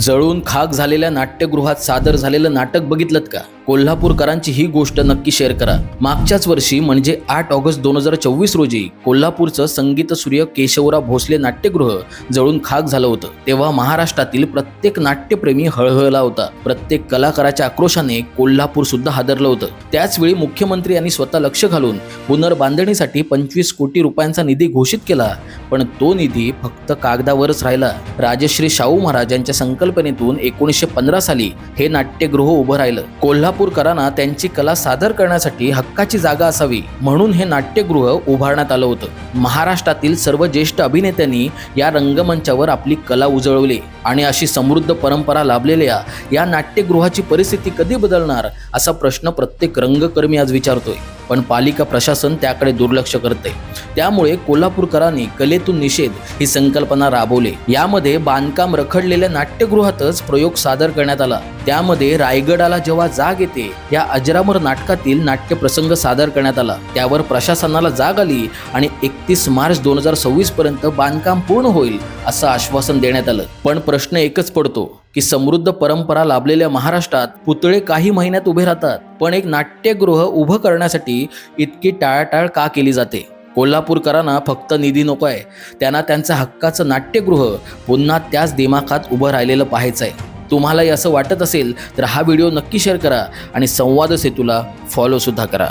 जळून खाक झालेल्या नाट्यगृहात सादर झालेलं नाटक बघितलं का? कोल्हापूरकरांची ही गोष्ट नक्की शेअर करा. मागच्याच वर्षी म्हणजे आठ ऑगस्ट दोन हजार चोवीस रोजी कोल्हापूरचं संगीत सूर्य केशवराव भोसले नाट्यगृह जळून खाक झालं होतं. तेव्हा महाराष्ट्रातील प्रत्येक नाट्यप्रेमी हळहळला होता. प्रत्येक कलाकाराच्या आक्रोशाने कोल्हापूर सुद्धा हादरलं होतं. त्याचवेळी मुख्यमंत्री यांनी स्वतः लक्ष घालून पुनर्बांधणीसाठी पंचवीस कोटी रुपयांचा निधी घोषित केला पण तो निधी फक्त कागदावरच राहिला. राजश्री शाहू महाराज यांच्या संकल्पनेतून एकोणीसशे पंधरा साली हे नाट्यगृह उभं राहिलं. कोल्हापूरकरांना त्यांची कला सादर करण्यासाठी हक्काची जागा असावी म्हणून हे नाट्यगृह उभारण्यात आलं होतं. महाराष्ट्रातील सर्व ज्येष्ठ अभिनेत्यांनी या रंगमंचावर आपली कला उजळवली आणि अशी समृद्ध परंपरा लाभलेल्या या नाट्यगृहाची परिस्थिती कधी बदलणार असा प्रश्न प्रत्येक रंगकर्मी आज विचारतोय. पण पालिका प्रशासन त्याकडे दुर्लक्ष करते त्यामुळे कोल्हापूरकरांनी कलेतून निषेध ही संकल्पना राबवली. यामध्ये बांधकाम रखडलेल्या नाट्यगृहातच प्रयोग सादर करण्यात आला. त्यामध्ये रायगडाला जेव्हा जाग येते या अजरामर नाटकातील नाट्यप्रसंग सादर करण्यात आला. त्यावर प्रशासनाला जाग आली आणि एकतीस मार्च दोन हजार सव्वीस पर्यंत बांधकाम पूर्ण होईल असं आश्वासन देण्यात आलं. पण प्रश्न एकच पडतो की समृद्ध परंपरा लाभलेल्या महाराष्ट्रात पुतळे काही महिन्यात उभे राहतात पण एक नाट्यगृह उभं करण्यासाठी इतकी टाळाटाळ का केली जाते? कोल्हापूरकरांना फक्त निधी नको आहे त्यांना त्यांचं हक्काचं नाट्यगृह पुन्हा त्याच दिमाखात उभं राहिलेलं पाहायचं आहे तुम्हालाही असं वाटत असेल तर हा व्हिडिओ नक्की शेअर करा आणि संवाद सेतूला फॉलोसुद्धा करा.